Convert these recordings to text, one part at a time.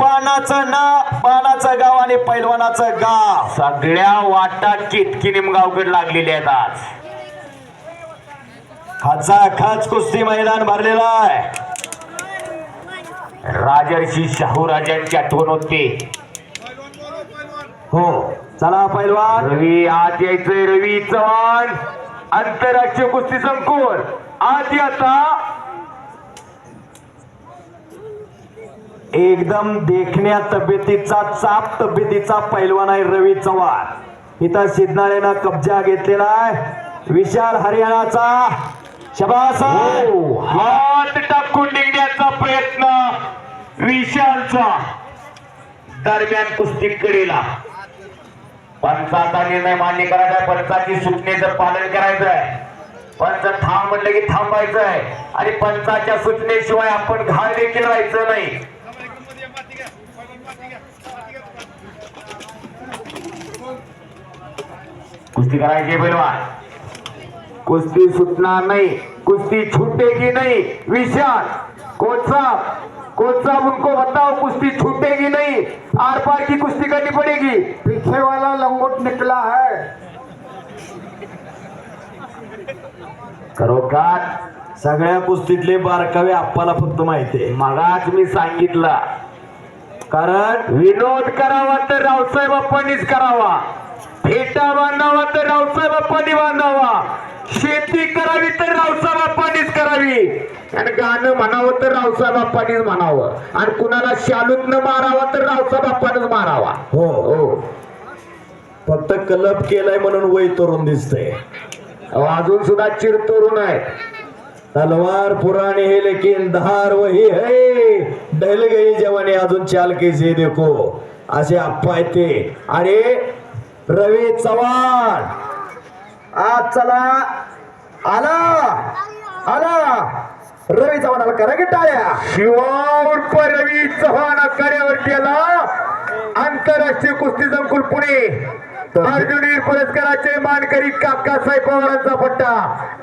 पानाचं ना पानाचं गाव आणि पैलवानाचं गाव. सगळ्या वाटा केतकी निमगावकड लागलेल्या आहेत आज. खचाखच कुस्ती मैदान भरलेलं आहे. राजर्षी शाहू राजांची आठवण होते. हो चला पैलवान. रवी आत यायचंय रवी चव्हाण. आंतरराष्ट्रीय कुस्ती संकुल. आत आता एकदम देखण्या तब्येतीचा चाप तब्येतीचा पैलवान आहे रवी चव्हाण. इथं सिद्धनाळेनं कब्जा घेतलेला आहे. विशाल हरियाणाचा. शबास हो, हात टाकून निघण्याचा प्रयत्न विशालचा. दरम्यान कुस्ती कडेला पंचाचा निर्णय मान्य करायचा आहे. पंचाची सूचनेचं पालन करायचं आहे. पंच थांब म्हटलं की थांबायचं आहे. आणि पंचाच्या सूचनेशिवाय आपण घाल देखील राहायचं नाही. कुस्ती करायची पैलवान कुस्ती सुटणार नाही. कुस्ती छूटेगी नहीं. विशाल कोच साहब कोच साहब उनको बताओ कुश्ती छूटेगी नहीं. आर पार की कुश्ती करनी पड़ेगी? पीछे वाला लंगोट निकला है। करो का सगळ्या कुस्तीतले बारकावे आप्पाला फक्त माहिती आहे. मगाच मी सांगितलं. कारण? विनोद करावा तर रावसाहेब अप्पांनीच करावा. फेटा बांधावा तर रावसाहेब अप्पांनी बांधावा. शेती करावी तर रावसाहेब अप्पांनीच करावी. आणि गाणं म्हणावं तर रावसाहेब अप्पांनीच म्हणावं. आणि कुणाला शालूत न मारावा तर रावसाहेब अप्पांनीच मारावा. हो. हो फक्त कलप केलाय म्हणून वय तरुण दिसतंय. अजून सुद्धा चिर तरुण आहे तलवार पुरानी है लेकिन धार वही है. डल गई जवानी अजून चाल कैसे देखो. असे आप्पा ते. आणि रवी चव्हाण. आज चला आला आला. रवी चव्हाणाला करा की टाळ्या शिवा उर्फ रवी चव्हाण आखाड्यावरती आला. आंतरराष्ट्रीय कुस्ती संकुल पुणे. अर्जुनीर पुरस्काराचे मानकरी काकासाहेब पवारांचा पट्टा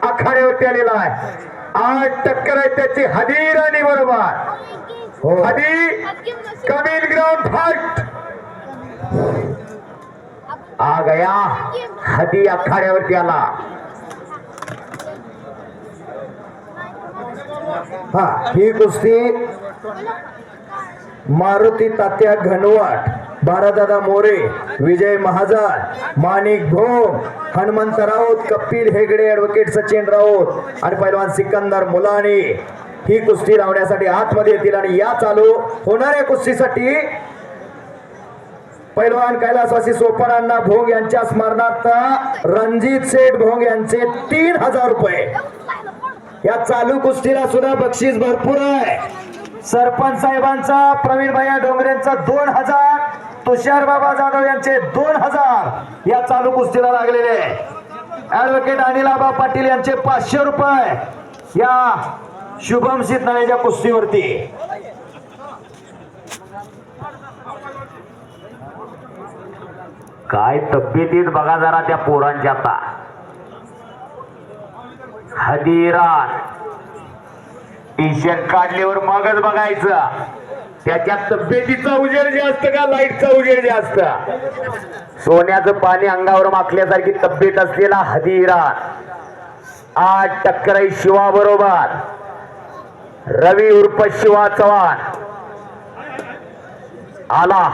आखाड्यावरती आलेला आहे. आठ टक्कर आहे त्याची. हदी राणी बरोबर. हो. हदी कमील ग्राउंड फाट आ गया. हदी आखाड्यावरती आला. हा ही कुस्ती मारुती तात्या घनवट बारादादा मोरे विजय महाजन माणिक भोम हनुमंत राऊत कपिल हेगडे ऍडव्होकेट सचिन राऊत आणि पैलवान सिकंदर मुलाणी ही कुस्ती लावण्यासाठी आतमध्ये येतील आणि या चालू होणाऱ्या कुस्तीसाठी पैलवान कैलासवासी सोपानांना भोंग यांच्या स्मरणार्थ रणजित सेठ भोंग यांचे तीन हजार रुपये. या चालू कुस्तीला सुद्धा बक्षीस भरपूर आहे. सरपंच साहेबांचा प्रवीण भैया डोंगरेंचा दोन हजार तुषार बाबा जाधव यांचे दोन हजार या चालू कुस्तीला लागलेले ऍडव्होकेट अनिल आबा पाटील यांचे पाचशे रुपये या शुभम सिद्धानेच्या कुस्तीवरती. काय तब्येतीत बघा जरा त्या पोरांच्या आता. हदीरान. टी काढल्यावर मगच बघायचं. त्याच्या तब्येतीचा उजेड जास्त का लाईटचा उजेड जास्त? सोन्याचं पाणी अंगावर माखल्यासारखी तब्येत असलेला हदीरान. आठ टक्कर शिवा बरोबर. रवी उर्फ शिवा चव्हाण. आला.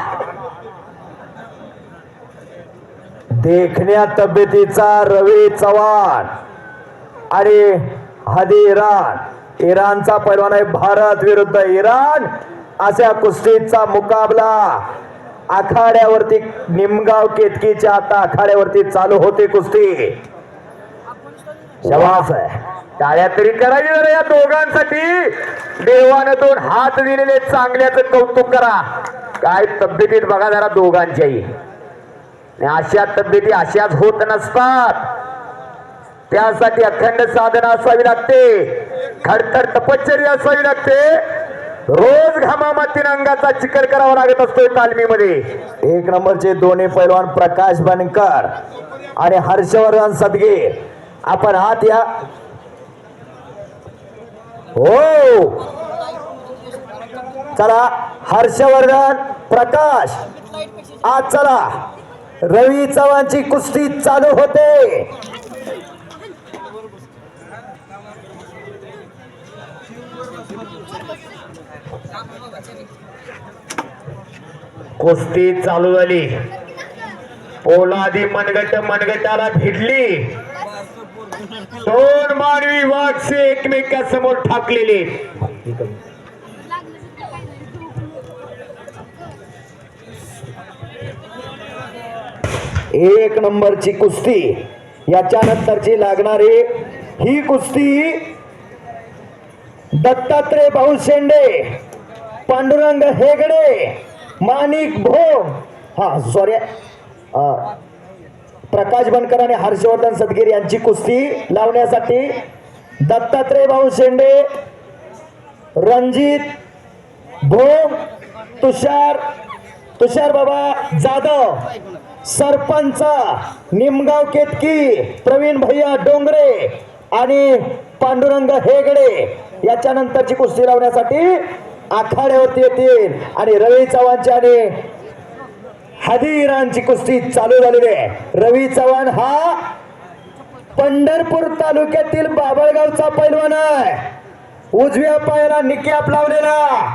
देखण्या तब्येतीचा रवी चव्हाण. आणि हदी इराण. इराणचा पैलवान आहे भारत विरुद्ध इराण. अशा कुस्तीचा मुकाबला. आखाड्यावरती निमगाव केतकीच्या आता आखाड्यावरती चालू होते कुस्ती. शवास आहे. टाळ्या तरी करावी जरा या दोघांसाठी. देवानं दोन हात दिलेले चांगल्याचं कौतुक करा. काय तब्येतीत बघा जरा दोघांच्याही. अशा तब्येती अशाच होत नसतात. त्यासाठी अखंड साधना असावी लागते. खडतर तपश्चर्या असावी लागते. रोज घामामातीन अंगाचा चिकर करावा लागत असतो तालमीमध्ये. एक नंबरचे दोन्ही पैलवान प्रकाश बनकर आणि हर्षवर्धन सदगीर. आपण हात या हो. चला हर्षवर्धन प्रकाश. आज चला. रवी चव्हाणची कुस्ती चालू होते. कुस्ती चालू झाली. पोलादी मनगट मनगटाला भिडली दोन मानवी वाघसे एकमेकांसमोर ठाकलेले. एक नंबरची कुस्ती. याच्यानंतरची लागणारी ही कुस्ती दत्तात्रय भाऊ शेंडे पांडुरंग हेगडे माणिक भो हा सॉरी प्रकाश बनकर आणि हर्षवर्धन सदगीर यांची कुस्ती लावण्यासाठी दत्तात्रय भाऊ शेंडे रणजित भो तुषार तुषार बाबा जाधव. सरपंच निमगाव केतकी प्रवीण भैया डोंगरे आणि पांडुरंग हेगडे याच्या नंतरची कुस्ती लावण्यासाठी आखाड्यावरती येतील. आणि रवी चव्हाणची आणि हदीरांची कुस्ती चालू झालेली आहे. रवी चव्हाण हा पंढरपूर तालुक्यातील बाबळगावचा पैलवान आहे. उजव्या पायाला निक्याप लावलेला.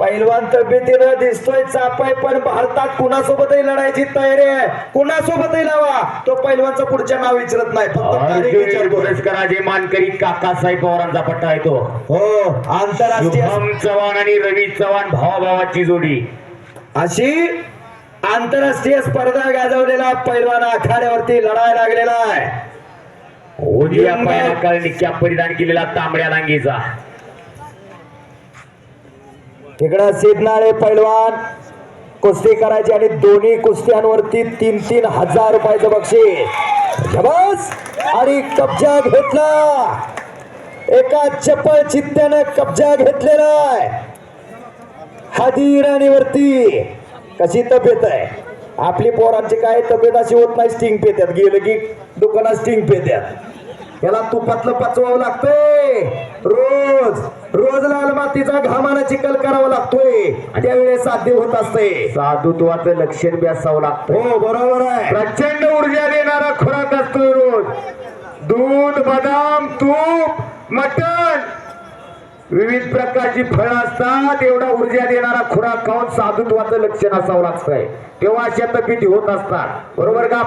पैलवान तब्येतीनं दिसतोय चापाय पण भारतात कुणासोबतही लढायची तयारी आहे? कुणासोबतही लावा. तो पैलवानचं पुढच्या नाव विचारत नाही फक्त. पुरस्काराचे मानकरी काकासाहेब पवारांचा पट्टा आहे तो. हो आंतरराष्ट्रीय चव्हाण आणि रवी चव्हाण भावाभावाची जोडी. अशी आंतरराष्ट्रीय स्पर्धा गाजवलेला पैलवान आखाड्यावरती लढायला लागलेला आहे. उजव्या पायाला परिधान केलेला तांबड्या लांगीचा इकडं सिद्धनाळे पैलवान कुस्ती करायची आणि दोन्ही कुस्त्यांवरती तीन तीन हजार रुपयाचं बक्षीस. जबस आणि कब्जा घेतला. एका चपळ चित्त्यानं कब्जा घेतलेला आहे. हादी राणीवरती. कशी तब्येत आहे? आपली पोरांची काय तब्येत अशी होत नाही स्टिंग पेत्यात गेलं की दुकानात स्टिंग पेत्यात याला तुपातलं पचवावं लागतंय. रोज रोज लाल मातीचा घामानं चिकल करावा लागतोय. त्यावेळेस साध्य होत असते साधुत्वाचं लक्षण बी असावं लागतं हो बरोबर आहे. प्रचंड ऊर्जा देणारा खुराक असतो रोज. दूध बदाम तूप मटण. विविध प्रकारची फळं असतात. एवढा ऊर्जा देणारा खुराक खाऊन साधुत्वाचं लक्षण असावं लागतंय. तेव्हा अशा तब्येती होत असतात. बरोबर का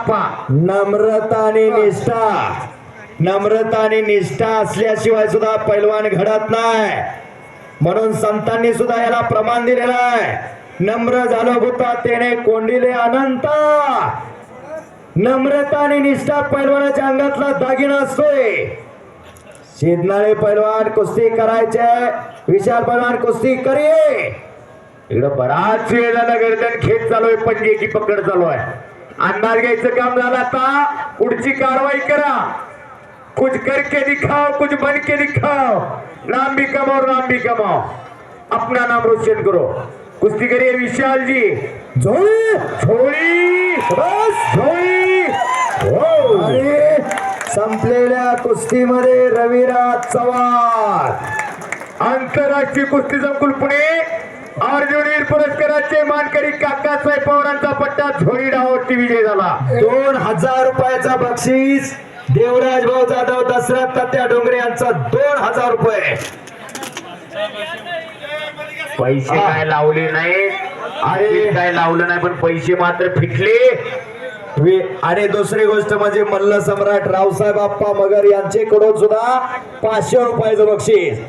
नम्रता आणि निष्ठा. नम्रता आणि निष्ठा असल्याशिवाय सुद्धा पैलवान घडत नाही. म्हणून संतांनी सुद्धा याला प्रमाण दिलेलं आहे. नम्र झालो होता त्याने कोंडिले अनंत. नम्रता आणि निष्ठा पैलवानाच्या अंगातला दागिना असतोय. शिदनाळे पैलवान कुस्ती करायचे. विशाल पैलवान कुस्ती करिये. इकडं बराच वेळ झाला गर्दन खेच चालू आहे पंजेची पकड चालू आहे. अंदाज घ्यायचं काम झालं आता. पुढची कारवाई करा. कुछ करके दिखाओ कुछ बन के दिखाओ। नाम भी कमाओ नाम भी कमाओ। अपना नाम रोशन करो। कुस्ती करिए विशाल जी। झोळी हो आणि संपलेल्या कुस्तीमध्ये रविराज चव्हाण। आंतरराष्ट्रीय कुस्ती संकुल पुणे। अर्जुनीर पुरस्काराचे मानकरी काकासाहेब पवारांचा पट्टा झोळी डावावरती विजय झाला। दोन हजार रुपयाचा बक्षीस। देवराज भाऊ जाधव दशरथ तात्या डोंगरे यांचा दोन हजार रुपये. पैसे काय लावले नाही. आणि काय लावलं नाही पण पैसे मात्र फिटले. वे- आणि दुसरी गोष्ट म्हणजे मल्ल सम्राट रावसाहेब आप्पा मगर यांच्याकडून सुद्धा पाचशे रुपयाचं बक्षीस.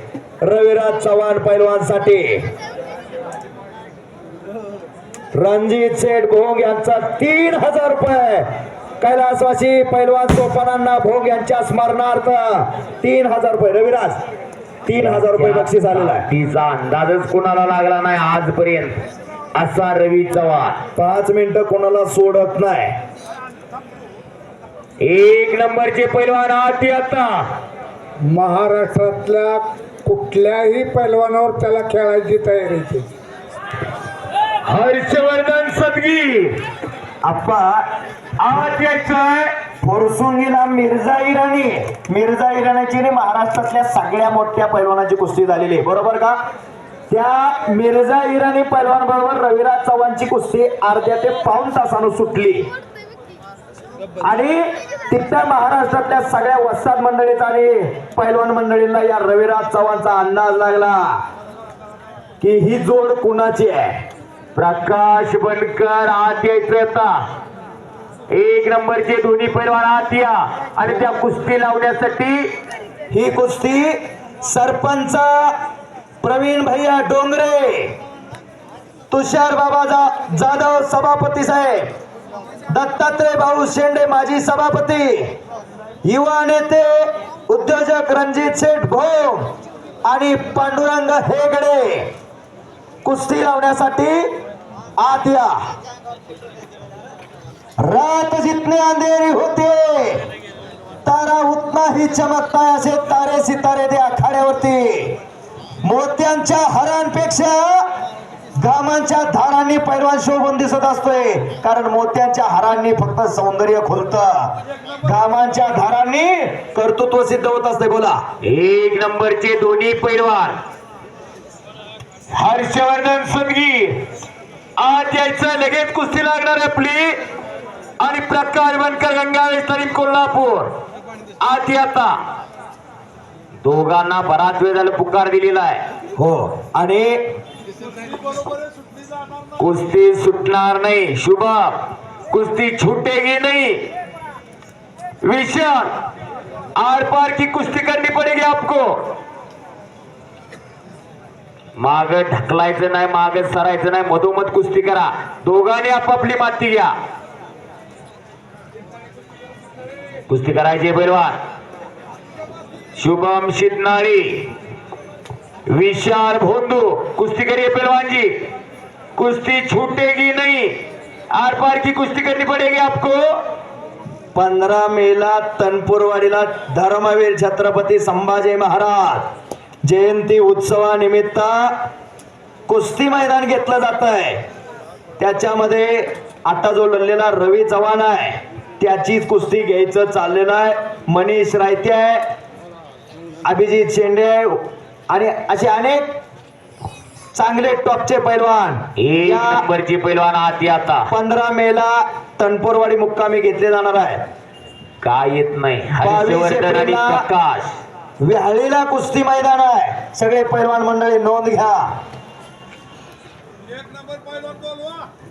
रविराज चव्हाण पैलवानसाठी. रणजित सेठ भोंग यांचा तीन हजार रुपये. कैलासवासी पैलवान सोपानांना भोंग यांच्या स्मरणार्थ तीन हजार रुपये. रविराज तीन हजार रुपये बक्षीस आलेला आहे. तिचा अंदाजच कोणाला लागला नाही आजपर्यंत. असा रवी चव्हाण. पाच मिनिटं कोणाला सोडत नाही. एक नंबरचे पैलवान आती आता महाराष्ट्रातल्या कुठल्याही पैलवानावर त्याला खेळायची तयारी केली हर्षवर्धन सदगी. आप्पा आवाज यायचंय. फुरसुंगीला मिर्झा इराणी. मिर्झा इराणीची महाराष्ट्रातल्या सगळ्या मोठ्या पैलवानाची कुस्ती झालेली आहे. बरोबर का? त्या मिर्झा इराणी पैलवान बरोबर रविराज चव्हाणची कुस्ती अर्ध्या ते पाऊन तासानं सुटली. आणि तिथं महाराष्ट्रातल्या सगळ्या वस्ताद मंडळीचा आणि पैलवान मंडळींना या रविराज चव्हाणचा अंदाज लागला की ही जोड कुणाची आहे? प्रकाश बनकर आत यायचं एक नंबरचे दोन्ही पैलवान आत या. आणि त्या कुस्ती लावण्यासाठी ही कुस्ती सरपंच प्रवीण भैया डोंगरे तुषार बाबा जा- जाधव सभापती साहेब दत्तात्रय भाऊ शेंडे माजी सभापती युवा नेते उद्योजक रणजित शेठ भोम आणि पांडुरंग हेगडे. कुस्ती लावण्यासाठी आत या. रात जितने अंधेरी होते तारा उतना ही चमकता असे तारे सितारे त्या आखाड्यावरती. मोत्यांच्या हरांपेक्षा गामांच्या धारांनी पैलवान शोभून दिसत असतोय. कारण मोत्यांच्या हारांनी फक्त सौंदर्य खुलत. गामांच्या धारांनी कर्तृत्व सिद्ध होत असते बोला. एक नंबरचे दोन्ही पैलवान. हर्षवर्धन सदगी आज यायचं लगेच कुस्ती लागणार आपली. आणि प्रकाश बनकर गंगावेश तरी कोल्हापूर. या आता दोघांना बराच वेळ झाला पुकार दिलेला आहे. हो. आणि कुस्ती सुटणार नाही. शुभम कुस्ती छूटेगी नहीं. विशाल आर पार की कुस्ती करनी पड़ेगी आपको. माग ढकलायचं नाही माग सरायचं नाही मधोमध कुस्ती करा. दोघांनी आपापली माती घ्या. कुस्ती करायची पैलवान शुभम शितनाळी विशाल भोंदू कुस्ती करिए पहलवान कुस्ती कुश्ती छूटेगी नहीं. आर पार की कुस्ती करनी पड़ेगी आपको. पंधरा मेला तनपूरवाडीला धर्मवीर छत्रपती संभाजी महाराज. जयंती उत्सवानिमित्त कुस्ती मैदान घेतलं जात आहे त्याच्यामध्ये आता जो लढलेला रवी चव्हाण आहे त्याचीच कुस्ती घ्यायचं चाललेलं आहे. मनीष रायते आहे. अभिजित शेंडे आहे. आणि असे अनेक चांगले टॉपचे पैलवान. एक या नंबरची पैलवान आती आता. पंधरा मेला तनपूरवाडी मुक्कामी घेतले जाणार आहे. काय येत नाही. बावीस हर्षवर्धन आणि एप्रिलला- प्रकाश. विहाळीला कुस्ती मैदान आहे. सगळे पैलवान मंडळी नोंद घ्या.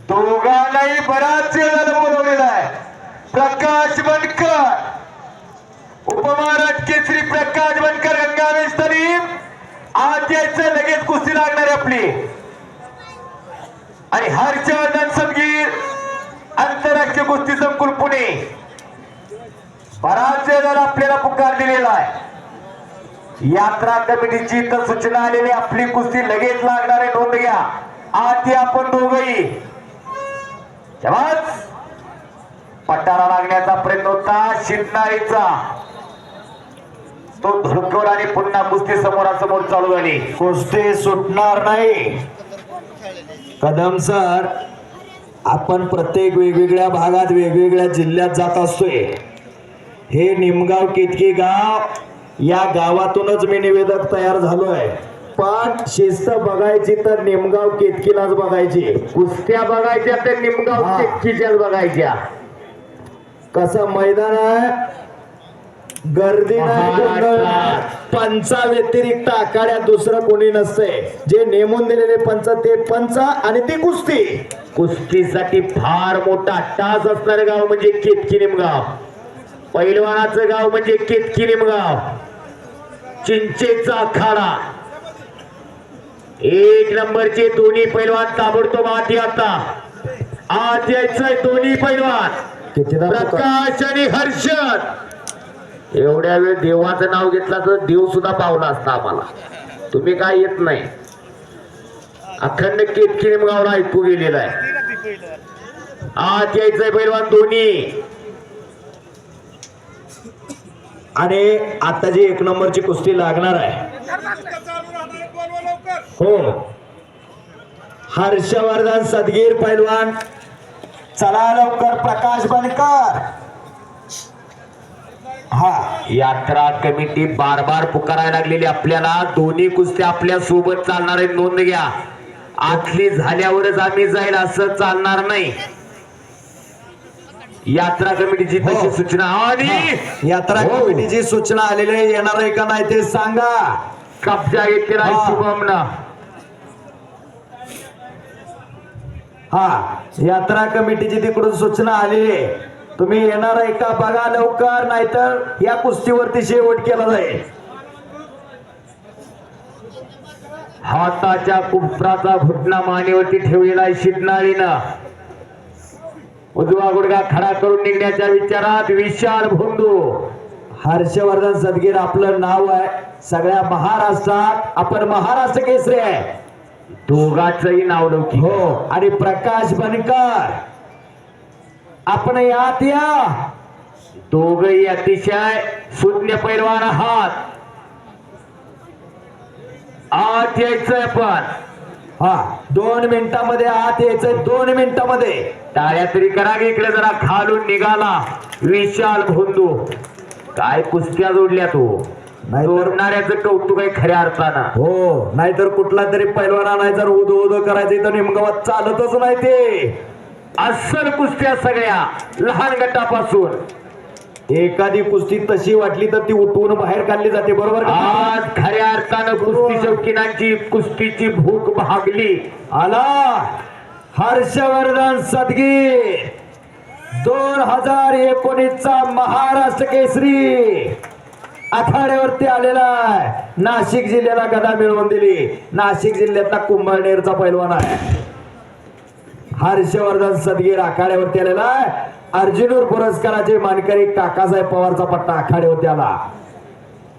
दोघांनाही बराच वेळ झाला बोलवलेला आहे. प्रकाश बनकर उपमहाराज केसरी प्रकाश बनकर गंगावेश तरी आज यायचं लगेच कुस्ती लागणार आहे आपली. आणि हर्षवर्धन संगीत आंतरराष्ट्रीय कुस्ती संकुल पुणे. बराच जर आपल्याला पुकार दिलेला आहे यात्रा कमिटीची तर सूचना आलेली आपली कुस्ती लगेच लागणार आहे नोंद घ्या. आधी आपण दोघही. तेव्हाच पट्टाला लागण्याचा प्रयत्न होता शिरणारीचा तो धुडकवर आणि पुन्हा कुस्ती समोरासमोर चालू झाली. कुस्ती सुटणार नाही. कदम सर आपण प्रत्येक वेगवेगळ्या भागात वेगवेगळ्या जिल्ह्यात जात असतोय. हे निमगाव केतकी गाव या गावातूनच मी निवेदक तयार झालोय. पण शिस्त बघायची तर निमगाव केतकीलाच बघायची. कुस्त्या बघायच्या तर निमगाव. चेक्कीच्याच बघायच्या. कसं मैदान आहे? गर्दी नाही नाही. पंचा व्यतिरिक्त आखाड्यात दुसरं कोणी नसते जे नेमून दिलेले पंच ते पंच आणि ती कुस्ती. कुस्तीसाठी फार मोठा टास असणारं गाव म्हणजे केतकी निमगाव. पैलवानाचं गाव म्हणजे केतकी निमगाव. चिंचेचा आखाडा. एक नंबरचे दोन्ही पैलवान ताबडतोब या आता. आत यायचंय दोन्ही पैलवान. कितीदा प्रकाश आणि हर्षद. एवढ्या वेळ देवाचं नाव घेतलं तर देव सुद्धा पावला असता आम्हाला. तुम्ही काय येत नाही. अखंड केतकी निमगावला ऐकू गेलेला आहे. आत यायचंय पैलवान दोन्ही. आणि आता जी एक नंबरची कुस्ती लागणार आहे. हो. हर्षवर्धन सदगीर पैलवान. चला लवकर प्रकाश बनकर. हा. यात्रा कमिटी बार बार पुकारायला लागलेली आपल्याला. दोन्ही कुस्त्या आपल्यासोबत चालणार आहेत नोंद घ्या. आतली झाल्यावरच आम्ही जाईल असं चालणार नाही. यात्रा कमिटीची तशी हो. सूचना. आणि यात्रा हो. कमिटीची सूचना आलेली आहे. येणार आहे का नाही ते सांगा. कब्जा घेतलेला आहे हा. शुभमनं. हा यात्रा कमिटीची तिकडून सूचना आलेली आहे. तुम्ही येणार आहे का? बघा लवकर नाहीतर या कुस्तीवरती शेवट केला जाईल. हाताच्या कुपराचा घुटना मानेवरती ठेवलेला आहे शिडनाळीनं उजवा गुडगा खडा करून निघण्याच्या विचारात विशाल भोंडू हर्षवर्धन सदगीर आपलं नाव आहे. सगळ्या महाराष्ट्रात आपण महाराष्ट्र केसरी आहे. दोघांचंही नाव लौकिक हो. आणि प्रकाश बनकर आपण यात या. दोघही अतिशय शून्य पैलवान आहात. आत यायचंय आपण हा दोन मिनिटामध्ये आत यायचंय दोन मिनिटामध्ये. टाळ्या तरी करा की इकडे जरा खालून निघाला. विशाल भोंदू. काय कुस्त्या जोडल्या तू? कौतुक आहे खऱ्या अर्थानं. हो नाहीतर कुठला तरी पैलवान आणायचा उद उद करायचं तर नेमकं चालतच नाही ते. अस्सल कुस्त्या सगळ्या लहान गटापासून. एखादी कुस्ती तशी वाटली तर ती उठवून बाहेर काढली जाते बरोबर का? आज खऱ्या अर्थानं कुस्ती शौकीनांची कुस्तीची भूक भागली. आला हर्षवर्धन सदगीर दोन हजार एकोणीसचा महाराष्ट्र केसरी. आखाड्यावरती आलेला आहे. नाशिक जिल्ह्याला गदा मिळवून दिली. नाशिक जिल्ह्यातला कुंभळनेरचा पैलवान आहे. हर्षवर्धन सदगीर आखाड्यावरती आलेला आहे. अर्जुनूर पुरस्काराचे मानकरी काकासाहेब पवारचा पट्टा आखाड्यावरती आला.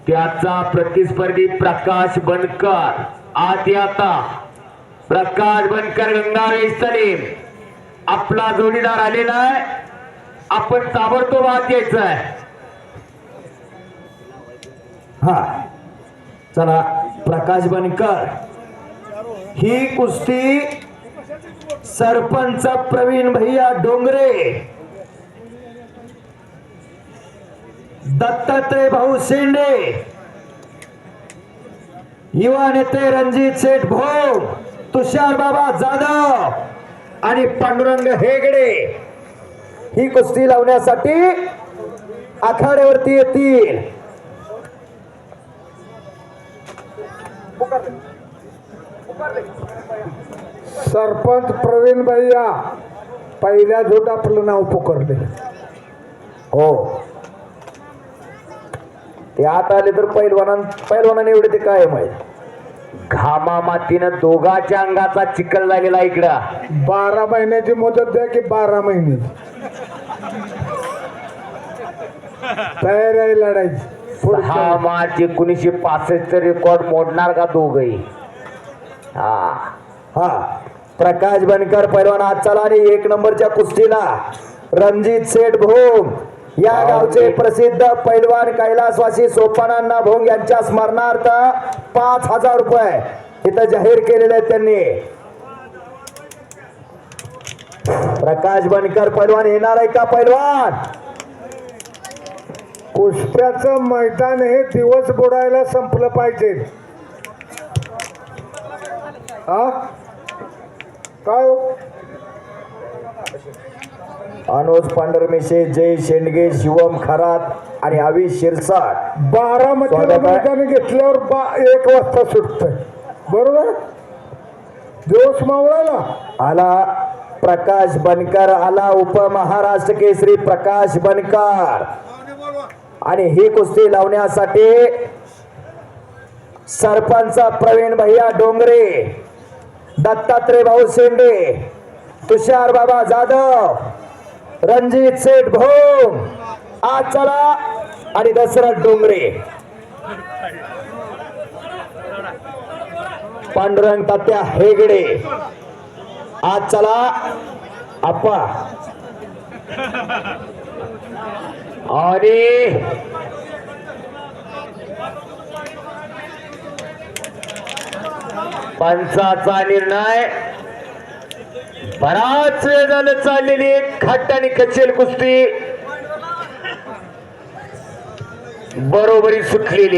त्याचा प्रतिस्पर्धी प्रकाश बनकर आत आता प्रकाश बनकर गंगावेश सलीम. आपला जोडीदार आलेला आहे. आपण ताबडतोब आत यायचं आहे हा. चला प्रकाश बनकर. ही कुस्ती सरपंच प्रवीण भैया डोंगरे. दत्तात्रय भाऊ शेंडे. युवा नेते रणजित शेठ भोग तुषार बाबा जाधव आणि पांडुरंग हेगडे. ही कुस्ती लावण्यासाठी आखाड्यावरती येतील. सरपंच प्रवीण भैया पहिल्या झोट आपलं नाव पुकारले. हो. ते आत आले तर पैलवानां पैलवानाने एवढे ते काय माहीत घामा मातीनं दोघाच्या अंगाचा चिखल झालेला इकडं. बारा महिन्याची मुदत द्या की बारा महिने. तयार आहे लढायची सहा पुढच्या मार्च एकोणीसशे पासष्ट रेकॉर्ड मोडणार का दोघही? हा. हा. प्रकाश बनकर पैलवान आज चला आणि एक नंबरच्या कुस्तीला. रणजित सेठ भोंग या गावचे प्रसिद्ध पैलवान कैलासवासी सोपानांना भोंग यांच्या स्मरणार्थ पाच हजार रुपये इथं जाहीर केलेले आहेत त्यांनी. प्रकाश बनकर पैलवान येणार आहे का पैलवान? कुस्त्याचं मैदान हे दिवस बुडायला संपलं पाहिजे. हा? काय हो? अनुज पांढरमेशे जय शेंडगे शिवम खरात आणि आवी शिरसाट. बारामतीला स्वागत आहे. मैदान घेतल्यावर बा एक वाजता सुटतंय. बरोबर? दिवस मावळाला. आला प्रकाश बनकर आला उपमहाराष्ट्र केसरी प्रकाश बनकर. आणि ही कुस्ती लावण्यासाठी सरपंच प्रवीण भैया डोंगरे दत्तात्रय भाऊ शेंडे तुषार बाबा जाधव रणजित सेठ भोम आज चला आणि दशरथ डोंगरे. पांडुरंग तात्या हेगडे आज चला आप्पा. अरे! पंचाचा निर्णय. बराच वेळ झालं चाललेली खट्ट आणि कचेल कुस्ती. बरोबरी सुटलेली.